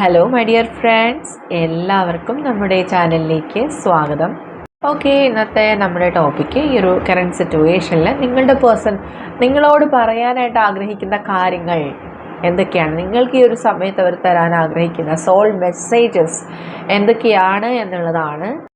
Hello my dear friends എല്ലാവർക്കും നമ്മുടെ ചാനലിലേക്ക് സ്വാഗതം. ഓക്കെ ഇന്നത്തെ നമ്മുടെ ടോപ്പിക്ക് ഈ ഒരു കറണ്ട് സിറ്റുവേഷനിൽ നിങ്ങളുടെ പേഴ്സൺ നിങ്ങളോട് പറയാനായിട്ട് ആഗ്രഹിക്കുന്ന കാര്യങ്ങൾ എന്തൊക്കെയാണ്? നിങ്ങൾക്ക് ഈ ഒരു സമയത്ത് അവർ തരാൻ ആഗ്രഹിക്കുന്ന സോൾ മെസ്സേജസ് എന്തൊക്കെയാണ് എന്നുള്ളതാണ്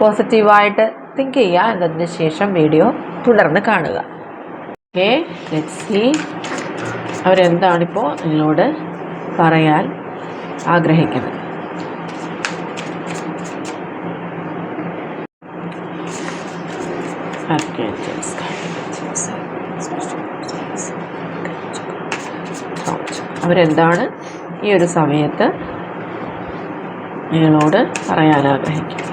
പോസിറ്റീവായിട്ട് തിങ്ക് ചെയ്യുക എന്നതിന് ശേഷം വീഡിയോ തുടർന്ന് കാണുക. ഓക്കെ ലെറ്റ് അവരെന്താണിപ്പോൾ നിങ്ങളോട് പറയാൻ ആഗ്രഹിക്കുന്നത്? അവരെന്താണ് ഈ ഒരു സമയത്ത് നിങ്ങളോട് പറയാൻ ആഗ്രഹിക്കുന്നത്?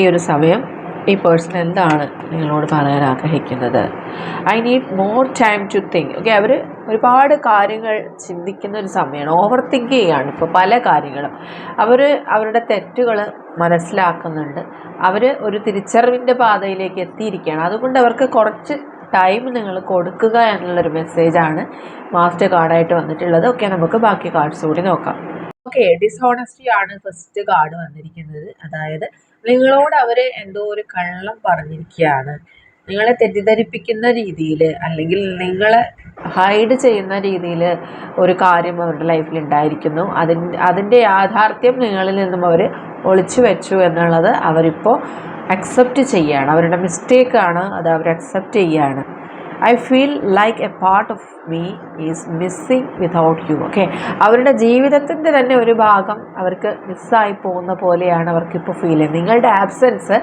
ഈ ഒരു സമയം ഈ പേഴ്സൺ എന്താണ് നിങ്ങളോട് പറയാൻ ആഗ്രഹിക്കുന്നത്? I need more time to think okay അവർ ഒരുപാട് കാര്യങ്ങൾ ചിന്തിക്കുന്ന ഒരു സമയമാണ്. ഓവർ തിങ്ക് ചെയ്യുകയാണ് ഇപ്പോൾ പല കാര്യങ്ങളും. അവർ അവരുടെ തെറ്റുകൾ മനസ്സിലാക്കുന്നുണ്ട്. അവർ ഒരു തിരിച്ചറിവിന്റെ പാതയിലേക്ക് എത്തിയിരിക്കുകയാണ്. അതുകൊണ്ട് അവർക്ക് കുറച്ച് ടൈം നിങ്ങൾ കൊടുക്കുക എന്നുള്ളൊരു മെസ്സേജാണ് മാസ്റ്റർ കാർഡായിട്ട് വന്നിട്ടുള്ളത്. ഓക്കെ നമുക്ക് ബാക്കി കാർഡ്സ് കൂടി നോക്കാം. ഓക്കെ ഡിസോണസ്റ്റി ആണ് ഫസ്റ്റ് കാർഡ് വന്നിരിക്കുന്നത്. അതായത് നിങ്ങളോട് അവർ എന്തോ ഒരു കള്ളം പറഞ്ഞിരിക്കുകയാണ് നിങ്ങളെ തെറ്റിദ്ധരിപ്പിക്കുന്ന രീതിയിൽ അല്ലെങ്കിൽ നിങ്ങളെ ഹൈഡ് ചെയ്യുന്ന രീതിയിൽ ഒരു കാര്യം അവരുടെ ലൈഫിൽ ഉണ്ടായിരിക്കുന്നു. അതിന്റെ അതിന്റെ യാഥാർത്ഥ്യം നിങ്ങളിൽ നിന്നും അവർ ഒളിച്ചു വെച്ചു എന്നുള്ളത് അവരിപ്പോൾ അക്സെപ്റ്റ് ചെയ്യുകയാണ് അവരുടെ മിസ്റ്റേക്കാണ് അത് അവർ അക്സെപ്റ്റ് ചെയ്യുകയാണ് I feel like a part of me is missing without you okay അവരുടെ ജീവിതത്തിന്റെ തന്നെ ഒരു ഭാഗം അവർക്ക് മിസ്സായി പോകുന്ന പോലെയാണ് അവർക്കിപ്പോൾ ഫീൽ ചെയ്യുന്നത്. നിങ്ങളുടെ ആബ്സെൻസ്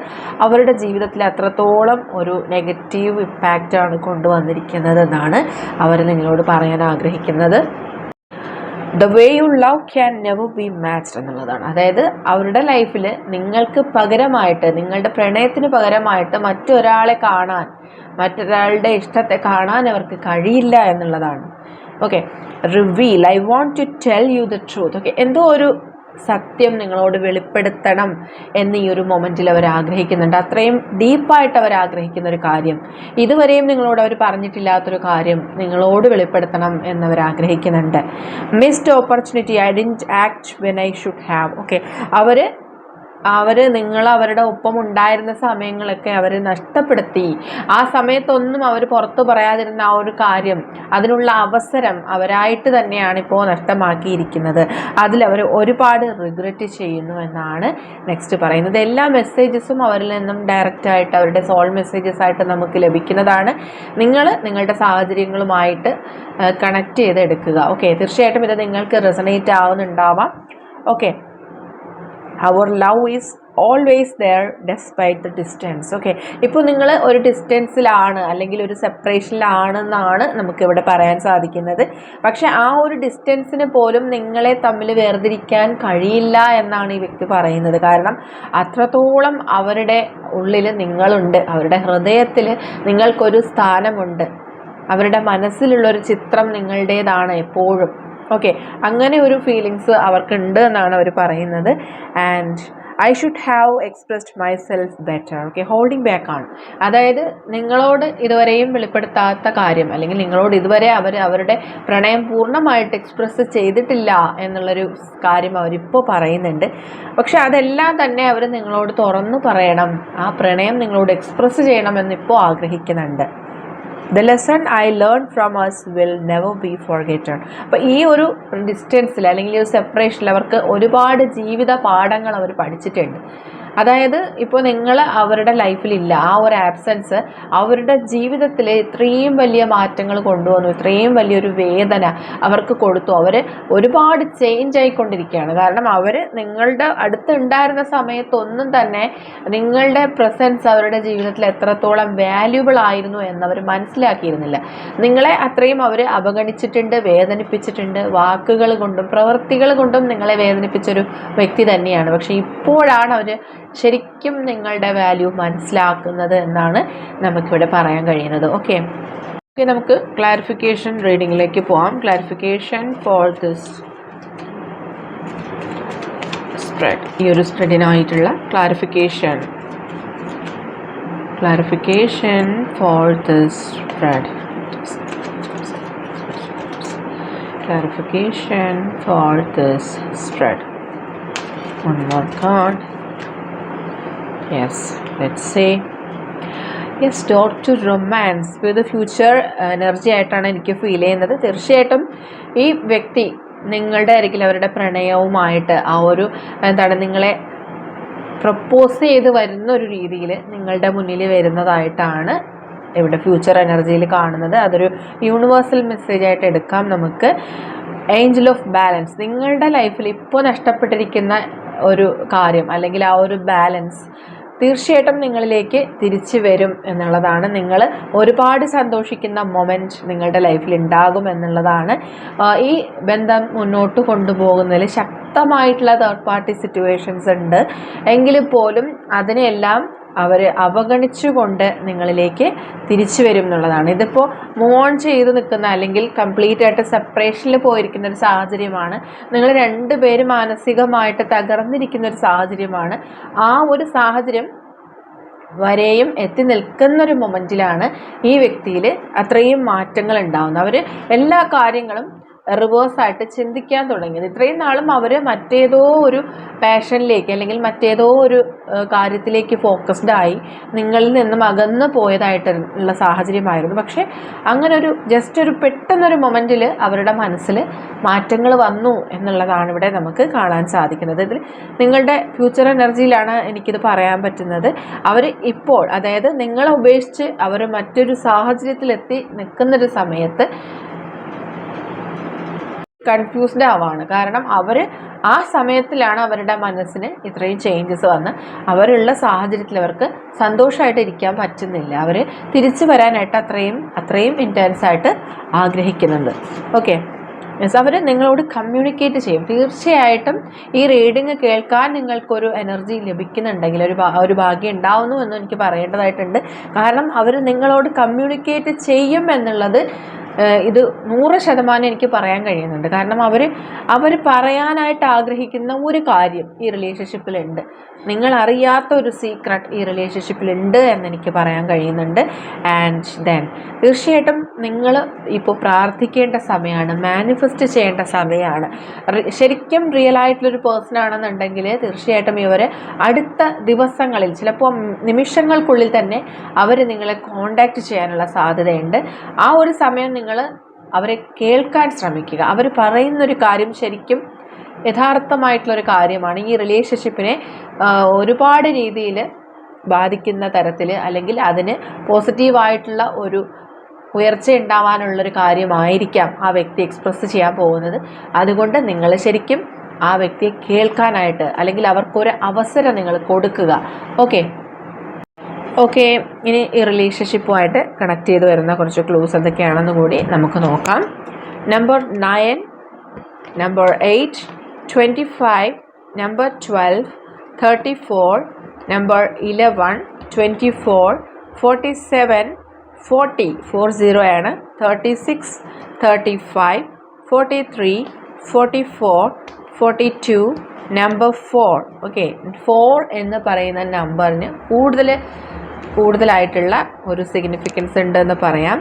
അവരുടെ ജീവിതത്തിൽ അത്രത്തോളം ഒരു നെഗറ്റീവ് ഇമ്പാക്റ്റാണ് കൊണ്ടുവന്നിരിക്കുന്നത് എന്നാണ് അവർ നിങ്ങളോട് പറയാൻ ആഗ്രഹിക്കുന്നത്. The way you love can never be matched എന്നുള്ളതാണ്. അതായത് അവരുടെ ലൈഫിൽ നിങ്ങൾക്ക് പകരമായിട്ട് നിങ്ങളുടെ പ്രണയത്തിന് പകരമായിട്ട് മറ്റൊരാളെ കാണാൻ മറ്റൊരാളുടെ ഇഷ്ടത്തെ കാണാൻ അവർക്ക് കഴിയില്ല എന്നുള്ളതാണ്. Okay reveal I want to tell you the truth okay എന്തോ ഒരു സത്യം നിങ്ങളോട് വെളിപ്പെടുത്തണം എന്ന് ഈ ഒരു മൊമെന്റിൽ അവർ ആഗ്രഹിക്കുന്നുണ്ട്. അത്രയും ഡീപ്പായിട്ട് അവർ ആഗ്രഹിക്കുന്ന ഒരു കാര്യം. ഇതുവരെയും നിങ്ങളോട് അവർ പറഞ്ഞിട്ടില്ലാത്തൊരു കാര്യം നിങ്ങളോട് വെളിപ്പെടുത്തണം എന്നവർ ആഗ്രഹിക്കുന്നുണ്ട്. Missed opportunity I didn't act when I should have okay അവർ അവർ നിങ്ങൾ അവരുടെ ഒപ്പം ഉണ്ടായിരുന്ന സമയങ്ങളൊക്കെ അവർ നഷ്ടപ്പെടുത്തി. ആ സമയത്തൊന്നും അവർ പുറത്തു പറയാതിരുന്ന ആ ഒരു കാര്യം അതിനുള്ള അവസരം അവരായിട്ട് തന്നെയാണ് ഇപ്പോൾ നഷ്ടമാക്കിയിരിക്കുന്നത്. അതിലവർ ഒരുപാട് റിഗ്രറ്റ് ചെയ്യുന്നു എന്നാണ് നെക്സ്റ്റ് പറയുന്നത്. എല്ലാ മെസ്സേജസും അവരിൽ നിന്നും ഡയറക്റ്റായിട്ട് അവരുടെ സോൾ മെസ്സേജസ് ആയിട്ട് നമുക്ക് ലഭിക്കുന്നതാണ്. നിങ്ങൾ നിങ്ങളുടെ സാഹചര്യങ്ങളുമായിട്ട് കണക്ട് ചെയ്ത് എടുക്കുക ഓക്കെ തീർച്ചയായിട്ടും ഇത് നിങ്ങൾക്ക് റെസണേറ്റ് ആവുന്നുണ്ടാവാം. Okay our love is always there despite the distance okay ഇപ്പോൾ നിങ്ങൾ ഒരു ഡിസ്റ്റൻസിലാണ് അല്ലെങ്കിൽ ഒരു സെപ്പറേഷനിലാണെന്നാണ് നമുക്കിവിടെ പറയാൻ സാധിക്കുന്നത്. പക്ഷേ ആ ഒരു ഡിസ്റ്റൻസിന് പോലും നിങ്ങളെ തമ്മിൽ വേർതിരിക്കാൻ കഴിയില്ല എന്നാണ് ഈ വ്യക്തി പറയുന്നത്. കാരണം അത്രത്തോളം അവരുടെ ഉള്ളിൽ നിങ്ങളുണ്ട്. അവരുടെ ഹൃദയത്തിൽ നിങ്ങൾക്കൊരു സ്ഥാനമുണ്ട്. അവരുടെ മനസ്സിലുള്ളൊരു ചിത്രം നിങ്ങളുടേതാണ് എപ്പോഴും. ഓക്കെ അങ്ങനെ ഒരു ഫീലിങ്സ് അവർക്കുണ്ട് എന്നാണ് അവർ പറയുന്നത്. And I should have expressed myself better okay holding back ആണ്. അതായത് നിങ്ങളോട് ഇതുവരെയും വെളിപ്പെടുത്താത്ത കാര്യം അല്ലെങ്കിൽ നിങ്ങളോട് ഇതുവരെ അവർ അവരുടെ പ്രണയം പൂർണമായിട്ട് എക്സ്പ്രസ് ചെയ്തിട്ടില്ല എന്നുള്ളൊരു കാര്യം അവരിപ്പോൾ പറയുന്നുണ്ട്. പക്ഷെ അതെല്ലാം തന്നെ അവർ നിങ്ങളോട് തുറന്നു പറയണം. ആ പ്രണയം നിങ്ങളോട് എക്സ്പ്രസ് ചെയ്യണമെന്നിപ്പോൾ ആഗ്രഹിക്കുന്നുണ്ട്. The lesson I learn from us will never be forgetted അപ്പോൾ ഈ ഒരു ഡിസ്റ്റൻസിൽ അല്ലെങ്കിൽ ഒരു സെപ്പറേഷനിൽ അവർക്ക് ഒരുപാട് ജീവിത പാഠങ്ങൾ അവർ പഠിച്ചിട്ടുണ്ട്. അതായത് ഇപ്പോൾ നിങ്ങൾ അവരുടെ ലൈഫിലില്ല. ആ ഒരു ആബ്സെൻസ് അവരുടെ ജീവിതത്തിൽ ഇത്രയും വലിയ മാറ്റങ്ങൾ കൊണ്ടുവന്നു. ഇത്രയും വലിയൊരു വേദന അവർക്ക് കൊടുത്തു. അവർ ഒരുപാട് ചേഞ്ച് ആയിക്കൊണ്ടിരിക്കുകയാണ്. കാരണം അവർ നിങ്ങളുടെ അടുത്തുണ്ടായിരുന്ന സമയത്തൊന്നും തന്നെ നിങ്ങളുടെ പ്രസൻസ് അവരുടെ ജീവിതത്തിൽ എത്രത്തോളം വാല്യൂബിൾ ആയിരുന്നു എന്നവർ മനസ്സിലാക്കിയിരുന്നില്ല. നിങ്ങളെ അത്രയും അവർ അവഗണിച്ചിട്ടുണ്ട് വേദനിപ്പിച്ചിട്ടുണ്ട്. വാക്കുകൾ കൊണ്ടും പ്രവൃത്തികൾ കൊണ്ടും നിങ്ങളെ വേദനിപ്പിച്ചൊരു വ്യക്തി തന്നെയാണ്. പക്ഷേ ഇപ്പോഴാണ് അവർ ശരിക്കും നിങ്ങളുടെ വാല്യൂ മനസ്സിലാക്കുന്നത് എന്നാണ് നമുക്കിവിടെ പറയാൻ കഴിയുന്നത്. ഓക്കെ ഓക്കെ നമുക്ക് ക്ലാരിഫിക്കേഷൻ റീഡിങ്ങിലേക്ക് പോവാം. ക്ലാരിഫിക്കേഷൻ ഫോർ ദിസ് സ്പ്രെഡ് ഈ ഒരു സ്പ്രെഡിനായിട്ടുള്ള clarification clarification for this spread for this spread. One more card. Yes, let's say yes door to romance with future energy ആയിട്ടാണ് എനിക്ക് ഫീൽ ചെയ്യുന്നത്. തീർച്ചയായിട്ടും ഈ വ്യക്തി നിങ്ങളുടെ അരികിൽ അവരുടെ പ്രണയവുമായിട്ട് ആ ഒരു എന്താണ് നിങ്ങളെ പ്രപ്പോസ് ചെയ്ത് വരുന്ന ഒരു രീതിയിൽ നിങ്ങളുടെ മുന്നിൽ വരുന്നതായിട്ടാണ് ഇവിടെ ഫ്യൂച്ചർ എനർജിയിൽ കാണുന്നത്. അതൊരു യൂണിവേഴ്സൽ മെസ്സേജ് ആയിട്ട് എടുക്കാം നമുക്ക്. ഏഞ്ചൽ ഓഫ് ബാലൻസ് നിങ്ങളുടെ ലൈഫിൽ ഇപ്പോൾ നഷ്ടപ്പെട്ടിരിക്കുന്ന ഒരു കാര്യം അല്ലെങ്കിൽ ആ ഒരു ബാലൻസ് തീർച്ചയായിട്ടും നിങ്ങളിലേക്ക് തിരിച്ചു വരും എന്നുള്ളതാണ്. നിങ്ങൾ ഒരുപാട് സന്തോഷിക്കുന്ന മൊമെന്റ് നിങ്ങളുടെ ലൈഫിൽ ഉണ്ടാകും എന്നുള്ളതാണ്. ഈ ബന്ധം മുന്നോട്ട് കൊണ്ടുപോകുന്നതിൽ ശക്തമായിട്ടുള്ള തേർഡ് പാർട്ടി സിറ്റുവേഷൻസ് ഉണ്ട്. എങ്കിൽ പോലും അതിനെല്ലാം അവർ അവഗണിച്ചുകൊണ്ട് നിങ്ങളിലേക്ക് തിരിച്ചു വരും എന്നുള്ളതാണ്. ഇതിപ്പോൾ മൂവ് ഓൺ ചെയ്ത് നിൽക്കുന്ന അല്ലെങ്കിൽ കംപ്ലീറ്റ് ആയിട്ട് സെപ്പറേഷനിൽ പോയിരിക്കുന്ന ഒരു സാഹചര്യമാണ്. നിങ്ങൾ രണ്ടുപേരും മാനസികമായിട്ട് തകർന്നിരിക്കുന്ന ഒരു സാഹചര്യമാണ്. ആ ഒരു സാഹചര്യം വരെയും എത്തി നിൽക്കുന്നൊരു മൊമെന്റിലാണ് ഈ വ്യക്തിയിൽ അത്രയും മാറ്റങ്ങൾ ഉണ്ടാകുന്നത് അവർ എല്ലാ കാര്യങ്ങളും റിവേഴ്സായിട്ട് ചിന്തിക്കാൻ തുടങ്ങിയത്. ഇത്രയും നാളും അവർ മറ്റേതോ ഒരു പാഷനിലേക്ക് അല്ലെങ്കിൽ മറ്റേതോ ഒരു കാര്യത്തിലേക്ക് ഫോക്കസ്ഡ് ആയി നിങ്ങളിൽ നിന്നും അകന്നു പോയതായിട്ടുള്ള സാഹചര്യമായിരുന്നു. പക്ഷേ അങ്ങനെ ഒരു ജസ്റ്റ് ഒരു പെട്ടെന്നൊരു മൊമെന്റിൽ അവരുടെ മനസ്സിൽ മാറ്റങ്ങൾ വന്നു എന്നുള്ളതാണ് ഇവിടെ നമുക്ക് കാണാൻ സാധിക്കുന്നത്. ഇതിൽ നിങ്ങളുടെ ഫ്യൂച്ചർ എനർജിയിലാണ് എനിക്കിത് പറയാൻ പറ്റുന്നത്. അവർ ഇപ്പോൾ അതായത് നിങ്ങളെ ഉപേക്ഷിച്ച് അവർ മറ്റൊരു സാഹചര്യത്തിലെത്തി നിൽക്കുന്നൊരു സമയത്ത് കൺഫ്യൂസ്ഡ് ആവാണ്. കാരണം അവർ ആ സമയത്തിലാണ് അവരുടെ മനസ്സിന് ഇത്രയും ചേഞ്ചസ് വന്ന്. അവരുള്ള സാഹചര്യത്തിൽ അവർക്ക് സന്തോഷമായിട്ട് ഇരിക്കാൻ പറ്റുന്നില്ല. അവർ തിരിച്ചു വരാനായിട്ട് അത്രയും അത്രയും ഇന്റൻസ് ആയിട്ട് ആഗ്രഹിക്കുന്നുണ്ട്. ഓക്കെ മീൻസ് അവർ നിങ്ങളോട് കമ്മ്യൂണിക്കേറ്റ് ചെയ്യും. തീർച്ചയായിട്ടും ഈ റീഡിങ് കേൾക്കാൻ നിങ്ങൾക്കൊരു എനർജി ലഭിക്കുന്നുണ്ടെങ്കിൽ ഒരു ഒരു ഭാഗ്യം ഉണ്ടാവുന്നു എന്ന് എനിക്ക് പറയേണ്ടതായിട്ടുണ്ട്. കാരണം അവർ നിങ്ങളോട് കമ്മ്യൂണിക്കേറ്റ് ചെയ്യും എന്നുള്ളത് ഇത് നൂറ് ശതമാനം എനിക്ക് പറയാൻ കഴിയുന്നുണ്ട്. കാരണം അവർ അവർ പറയാനായിട്ട് ആഗ്രഹിക്കുന്ന ഒരു കാര്യം ഈ റിലേഷൻഷിപ്പിലുണ്ട് നിങ്ങൾ അറിയാത്ത ഒരു സീക്രട്ട് ഈ റിലേഷൻഷിപ്പിലുണ്ട് എന്നെനിക്ക് പറയാൻ കഴിയുന്നുണ്ട്. ആൻഡ് ദെൻ തീർച്ചയായിട്ടും നിങ്ങൾ ഇപ്പോൾ പ്രാർത്ഥിക്കേണ്ട സമയമാണ് മാനിഫെസ്റ്റ് ചെയ്യേണ്ട സമയമാണ് ശരിക്കും റിയൽ ആയിട്ടുള്ളൊരു പേഴ്സൺ ആണെന്നുണ്ടെങ്കിൽ തീർച്ചയായിട്ടും ഇവർ അടുത്ത ദിവസങ്ങളിൽ ചിലപ്പോൾ നിമിഷങ്ങൾക്കുള്ളിൽ തന്നെ അവർ നിങ്ങളെ കോണ്ടാക്റ്റ് ചെയ്യാനുള്ള സാധ്യതയുണ്ട്. ആ ഒരു സമയം നിങ്ങൾ അവരെ കേൾക്കാൻ ശ്രമിക്കുക. അവർ പറയുന്നൊരു കാര്യം ശരിക്കും യഥാർത്ഥമായിട്ടുള്ളൊരു കാര്യമാണ്. ഈ റിലേഷൻഷിപ്പിനെ ഒരുപാട് രീതിയിൽ ബാധിക്കുന്ന തരത്തിൽ അല്ലെങ്കിൽ അതിന് പോസിറ്റീവായിട്ടുള്ള ഒരു ഉയർച്ച ഉണ്ടാവാനുള്ളൊരു കാര്യമായിരിക്കാം ആ വ്യക്തി എക്സ്പ്രസ് ചെയ്യാൻ പോകുന്നത്. അതുകൊണ്ട് നിങ്ങൾ ശരിക്കും ആ വ്യക്തിയെ കേൾക്കാനായിട്ട് അല്ലെങ്കിൽ അവർക്കൊരു അവസരം നിങ്ങൾ കൊടുക്കുക. ഓക്കെ ഓക്കെ ഇനി ഈ റിലേഷൻഷിപ്പുമായിട്ട് കണക്ട് ചെയ്ത് വരുന്ന കുറച്ച് ക്ലൂസ് എന്തൊക്കെയാണെന്ന് കൂടി നമുക്ക് നോക്കാം. Number nine number eight twenty five number twelve thirty four number eleven twenty four forty seven forty four zero ആണ്. Thirty six thirty five forty three forty four forty two number four okay four എന്ന് പറയുന്ന നമ്പറിന് കൂടുതൽ കൂടുതലായിട്ടുള്ള ഒരു significance ഉണ്ട് എന്ന് പറയാം.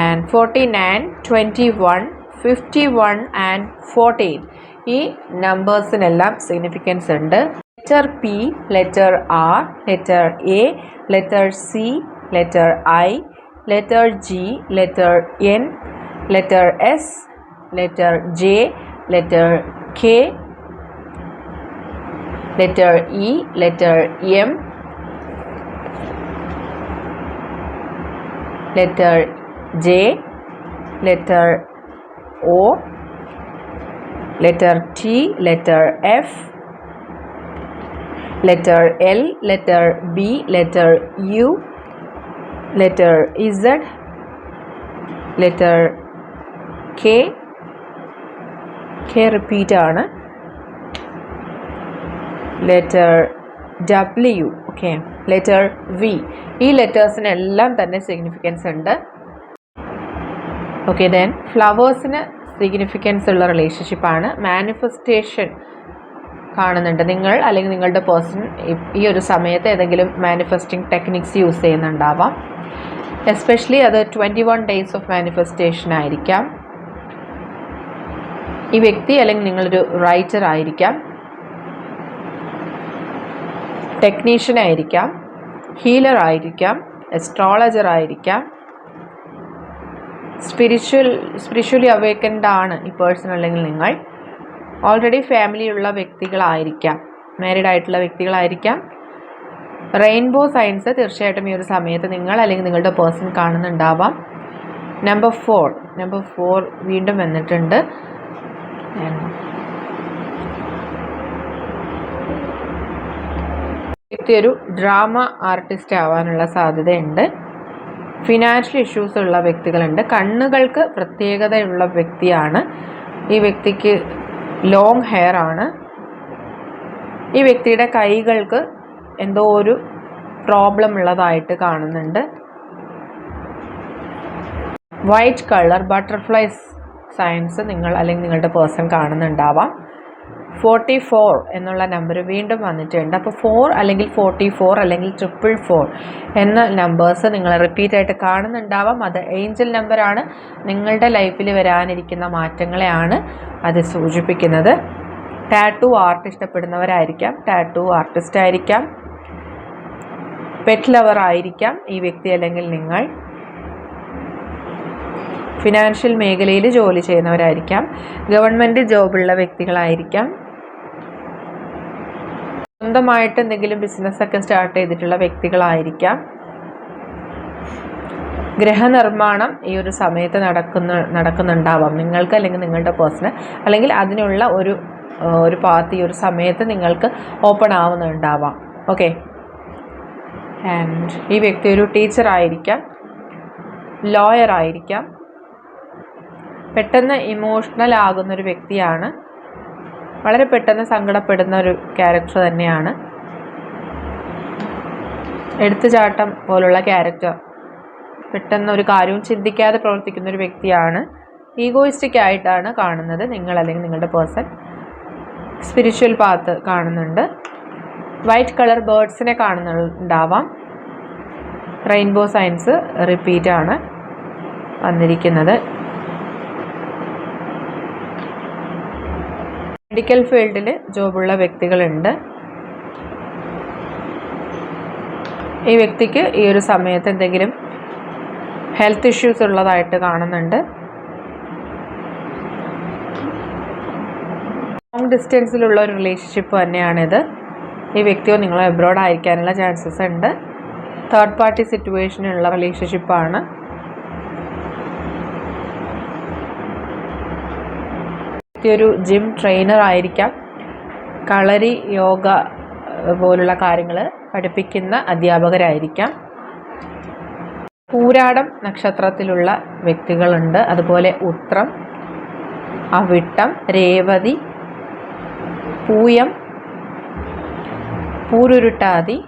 And forty nine twenty one fifty one and fourteen ഈ നമ്പേഴ്സിനെല്ലാം സിഗ്നിഫിക്കൻസ് ഉണ്ട്. Letter P letter R letter A letter C letter I letter G letter N letter S letter J letter K letter E letter M, letter J, letter O, letter T, letter F, letter L, letter B, letter U, letter Z, letter K, K repeat ആണ് letter W, okay. Letter V. ഈ ലെറ്റേഴ്സിനെല്ലാം തന്നെ significance ഉണ്ട്. Okay then ഫ്ലവേഴ്സിന് significance ഉള്ള റിലേഷൻഷിപ്പാണ് manifestation കാണുന്നുണ്ട്. നിങ്ങൾ അല്ലെങ്കിൽ നിങ്ങളുടെ പേഴ്സൺ ഈ ഒരു സമയത്ത് ഏതെങ്കിലും മാനിഫെസ്റ്റിംഗ് ടെക്നിക്സ് യൂസ് ചെയ്യുന്നുണ്ടാവാം. എസ്പെഷ്യലി അത് twenty one days of manifestation ആയിരിക്കാം. ഈ വ്യക്തി അല്ലെങ്കിൽ നിങ്ങളൊരു റൈറ്റർ ആയിരിക്കാം. ടെക്നീഷ്യൻ ആയിരിക്കാം ഹീലർ ആയിരിക്കാം എസ്ട്രോളജർ ആയിരിക്കാം. സ്പിരിച്വൽ സ്പിരിച്വലി അവേക്കൻഡ് ആണ് ഈ പേഴ്സൺ അല്ലെങ്കിൽ നിങ്ങൾ. ഓൾറെഡി ഫാമിലിയുള്ള വ്യക്തികളായിരിക്കാം മാരീഡ് ആയിട്ടുള്ള വ്യക്തികളായിരിക്കാം. റെയിൻബോ സയൻസ് തീർച്ചയായിട്ടും ഈ ഒരു സമയത്ത് നിങ്ങൾ അല്ലെങ്കിൽ നിങ്ങളുടെ പേഴ്സൺ കാണുന്നുണ്ടാവാം. നമ്പർ ഫോർ നമ്പർ ഫോർ വീണ്ടും വന്നിട്ടുണ്ട്. വ്യക്തി ഒരു ഡ്രാമ ആർട്ടിസ്റ്റ് ആവാനുള്ള സാധ്യതയുണ്ട്. ഫിനാൻഷ്യൽ ഇഷ്യൂസ് ഉള്ള വ്യക്തികളുണ്ട്. കണ്ണുകൾക്ക് പ്രത്യേകതയുള്ള വ്യക്തിയാണ്. ഈ വ്യക്തിക്ക് ലോങ് ഹെയർ ആണ്. ഈ വ്യക്തിയുടെ കൈകൾക്ക് എന്തോ ഒരു പ്രോബ്ലം ഉള്ളതായിട്ട് കാണുന്നുണ്ട്. വൈറ്റ് കളർ ബട്ടർഫ്ലൈസ് സയൻസ് നിങ്ങൾ അല്ലെങ്കിൽ നിങ്ങളുടെ പേഴ്സൺ കാണുന്നുണ്ടാവാം. ഫോർട്ടി ഫോർ എന്നുള്ള നമ്പർ വീണ്ടും വന്നിട്ടുണ്ട്. അപ്പോൾ ഫോർ അല്ലെങ്കിൽ ഫോർട്ടി ഫോർ അല്ലെങ്കിൽ ട്രിപ്പിൾ ഫോർ എന്ന നമ്പേഴ്സ് നിങ്ങൾ റിപ്പീറ്റ് ആയിട്ട് കാണുന്നുണ്ടാവാം. അത് ഏഞ്ചൽ നമ്പറാണ് നിങ്ങളുടെ ലൈഫിൽ വരാനിരിക്കുന്ന മാറ്റങ്ങളെയാണ് അത് സൂചിപ്പിക്കുന്നത്. ടാറ്റു ആർട്ട് ഇഷ്ടപ്പെടുന്നവരായിരിക്കാം. ടാറ്റു ആർട്ടിസ്റ്റ് ആയിരിക്കാം. പെറ്റ് ലവർ ആയിരിക്കാം ഈ വ്യക്തി അല്ലെങ്കിൽ നിങ്ങൾ. ഫിനാൻഷ്യൽ മേഖലയിൽ ജോലി ചെയ്യുന്നവരായിരിക്കാം. ഗവൺമെന്റ് ജോബുള്ള വ്യക്തികളായിരിക്കാം. സ്വന്തമായിട്ട് എന്തെങ്കിലും ബിസിനസ്സൊക്കെ സ്റ്റാർട്ട് ചെയ്തിട്ടുള്ള വ്യക്തികളായിരിക്കാം. ഗ്രഹനിർമ്മാണം ഈ ഒരു സമയത്ത് നടക്കുന്ന നടക്കുന്നുണ്ടാവാം. നിങ്ങൾക്ക് അല്ലെങ്കിൽ നിങ്ങളുടെ പേഴ്സണ് അല്ലെങ്കിൽ അതിനുള്ള ഒരു ഒരു പാത്ത് ഈ ഒരു സമയത്ത് നിങ്ങൾക്ക് ഓപ്പൺ ആവുന്നുണ്ടാവാം. ഓക്കെ ആൻഡ് ഈ വ്യക്തി ഒരു ടീച്ചർ ആയിരിക്കാം ലോയർ ആയിരിക്കാം. പെട്ടെന്ന് ഇമോഷണൽ ആകുന്നൊരു വ്യക്തിയാണ് വളരെ പെട്ടെന്ന് സങ്കടപ്പെടുന്ന ഒരു ക്യാരക്ടർ തന്നെയാണ്. എടുത്തുചാട്ടം പോലുള്ള ക്യാരക്ടർ പെട്ടെന്ന് ഒരു കാര്യവും ചിന്തിക്കാതെ പ്രവർത്തിക്കുന്ന ഒരു വ്യക്തിയാണ്. ഈഗോയിസ്റ്റിക് ആയിട്ടാണ് കാണുന്നത് നിങ്ങൾ അല്ലെങ്കിൽ നിങ്ങളുടെ പേഴ്സൺ സ്പിരിച്വൽ പാത്ത് കാണുന്നുണ്ട്. വൈറ്റ് കളർ ബേർഡ്സിനെ കാണുന്നുണ്ടാവാം. റെയിൻബോ സയൻസ് റിപ്പീറ്റാണ് വന്നിരിക്കുന്നത്. മെഡിക്കൽ ഫീൽഡിൽ ജോബുള്ള വ്യക്തികളുണ്ട്. ഈ വ്യക്തിക്ക് ഈ ഒരു സമയത്ത് എന്തെങ്കിലും ഹെൽത്ത് ഇഷ്യൂസ് ഉള്ളതായിട്ട് കാണുന്നുണ്ട്. ലോങ് ഡിസ്റ്റൻസിലുള്ള ഒരു റിലേഷൻഷിപ്പ് തന്നെയാണിത്. ഈ വ്യക്തിയോ നിങ്ങൾ എബ്രോഡ് ആയിരിക്കാനുള്ള ചാൻസസ് ഉണ്ട്. തേർഡ് പാർട്ടി സിറ്റുവേഷനുള്ള റിലേഷൻഷിപ്പാണ് ഒരു ജിം ട്രെയിനർ ആയിരിക്കാം. കളരി യോഗ പോലുള്ള കാര്യങ്ങൾ പഠിപ്പിക്കുന്ന അധ്യാപകരായിരിക്കാം. പൂരാടം നക്ഷത്രത്തിലുള്ള വ്യക്തികളുണ്ട്. അതുപോലെ ഉത്രം അവിട്ടം രേവതി പൂയം പൂരുരുട്ടാതി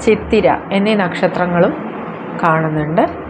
ചിത്തിര എന്നീ നക്ഷത്രങ്ങളും കാണുന്നുണ്ട്.